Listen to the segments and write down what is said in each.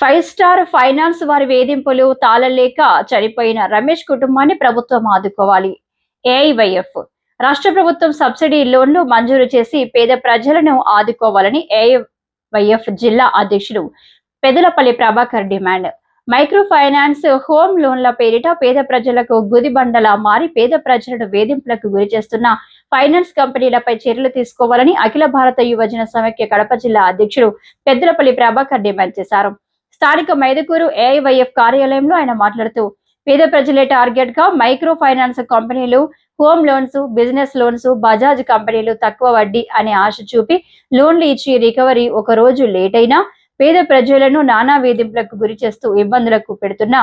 Five star finance వారి వేధింపులు తాళలేక చనిపోయిన రమేష్ కుటుంబాన్ని ప్రభుత్వం ఆదుకోవాలి. ఏఐవైఎఫ్. రాష్ట్ర ప్రభుత్వం సబ్సిడీ లోన్లు మంజూరు చేసి పేద ప్రజలను ఆదుకోవాలని ఏఐవైఎఫ్ జిల్లా అధ్యక్షుడు Pedalapalli Prabhakar demand. Micro finance home లోన్ల పేరిట పేద ప్రజలకు గుదిబండలా మారి పేద ప్రజలను వేధింపులకు గురి చేస్తున్న ఫైనాన్స్ కంపెనీలపై చర్యలు తీసుకోవాలని అఖిల భారత యువజన సమైక్య కడప జిల్లా అధ్యక్షుడు పెద్దలపల్లి ప్రభాకర్ డిమాండ్ చేశారు. స్థానిక మైదుకూరు ఏఐవైఎఫ్ కార్యాలయంలో ఆయన మాట్లాడుతూ పేద ప్రజలే టార్గెట్గా మైక్రో ఫైనాన్స్ కంపెనీలు home loans business loans Bajaj కంపెనీలు తక్కువ వడ్డీ అనే ఆశ చూపి లోన్లు ఇచ్చి రికవరీ ఒక రోజు లేట్ అయినా పేద ప్రజలను నానా వేధింపులకు గురి చేస్తూ ఇబ్బందులకు పెడుతున్న.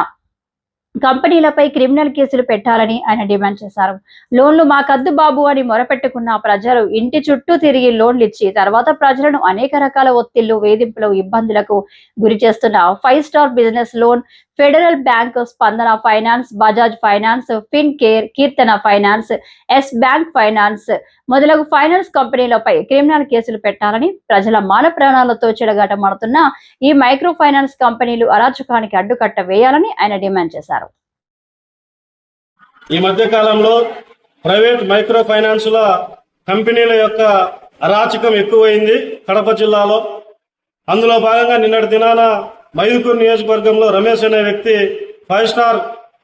కంపెనీలపై క్రిమినల్ కేసులు పెట్టాలని ఆయన డిమాండ్ చేశారు. లోన్లు మాకద్దు బాబు అని మొరపెట్టుకున్న ప్రజలు ఇంటి చుట్టూ తిరిగి లోన్లు ఇచ్చి తర్వాత ప్రజలను అనేక రకాల ఒత్తిళ్ళు వేధింపులు ఇబ్బందులకు గురి చేస్తున్న five star business loan Federal Bank Spandana finance Bajaj finance Fincare Keerthana finance Yes Bank finance మొదలగు ఫైనాన్స్ కంపెనీలపై క్రిమినల్ కేసులు పెట్టాలని ప్రజల మాన ప్రాణాలతో చెడగాటమాడుతున్న ఈ మైక్రో ఫైనాన్స్ కంపెనీలు అరాచకానికి అడ్డుకట్ట వేయాలని ఆయన డిమాండ్ చేశారు. ఈ మధ్య కాలంలో ప్రైవేట్ మైక్రో ఫైనాన్సుల కంపెనీల యొక్క అరాచకం ఎక్కువైంది కడప జిల్లాలో. అందులో భాగంగా నిన్నటి దినాన మైదుకూరు నియోజకవర్గంలో రమేష్ అనే వ్యక్తి five star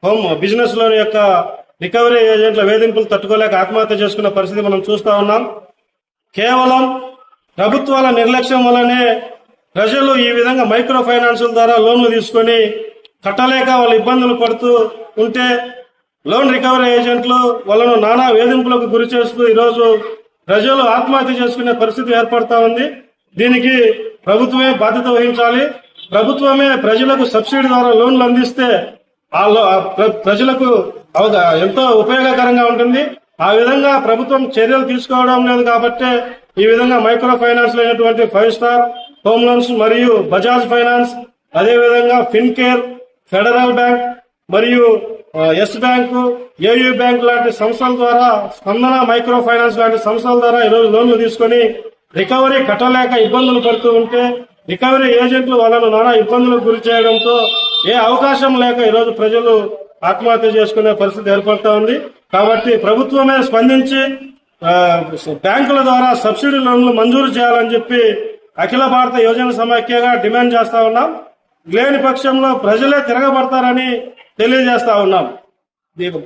home business loan యొక్క రికవరీ ఏజెంట్ల వేధింపులు తట్టుకోలేక ఆత్మహత్య చేసుకున్న పరిస్థితి మనం చూస్తా ఉన్నాం. కేవలం ప్రభుత్వాల నిర్లక్ష్యం వల్లనే ప్రజలు ఈ విధంగా మైక్రో ఫైనాన్సుల ద్వారా లోన్లు తీసుకొని కట్టలేక వాళ్ళు ఇబ్బందులు పడుతూ ఉంటే లోన్ రికవరీ ఏజెంట్లు వాళ్ళను నానా వేధింపులకు గురి చేస్తూ ఈరోజు ప్రజలు ఆత్మహత్య చేసుకునే పరిస్థితి ఏర్పడతా ఉంది. దీనికి ప్రభుత్వమే బాధ్యత వహించాలి. ప్రభుత్వమే ప్రజలకు సబ్సిడీ ద్వారా లోన్లు అందిస్తే ఆ లో- ప్ర- ప్రజలకు అవగా ఎంతో ఉపయోగకరంగా ఉంటుంది. ఆ విధంగా ప్రభుత్వం చర్యలు తీసుకోవడం లేదు కాబట్టి ఈ విధంగా మైక్రో ఫైనాన్స్ అయినటువంటి ఫైవ్ స్టార్ హోమ్ లోన్స్ మరియు బజాజ్ ఫైనాన్స్ అదేవిధంగా Fincare Fincare Federal bank మరియు ఎస్ బ్యాంకు ఏయూ బ్యాంక్ లాంటి సంస్థల ద్వారా స్పందన మైక్రో ఫైనాన్స్ లాంటి సంస్థల ద్వారా ఈరోజు లోన్లు తీసుకొని రికవరీ కట్టలేక ఇబ్బందులు పడుతూ ఉంటే రికవరీ ఏజెంట్లు వాళ్ళను నానా ఇబ్బందులకు గురి చేయడంతో ఏ అవకాశం లేక ఈరోజు ప్రజలు ఆత్మహత్య చేసుకునే పరిస్థితి ఏర్పడతా ఉంది. కాబట్టి ప్రభుత్వమే స్పందించి బ్యాంకుల ద్వారా సబ్సిడీ లోన్లు మంజూరు చేయాలని చెప్పి అఖిల భారత యోజన సమాఖ్యగా డిమాండ్ చేస్తా ఉన్నాం. లేని పక్షంలో ప్రజలే తిరగబడతారని తెలియజేస్తా ఉన్నాం.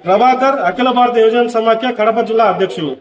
ప్రభాకర్ అఖిల భారత యోజన సమాఖ్య కడప జిల్లా అధ్యక్షులు.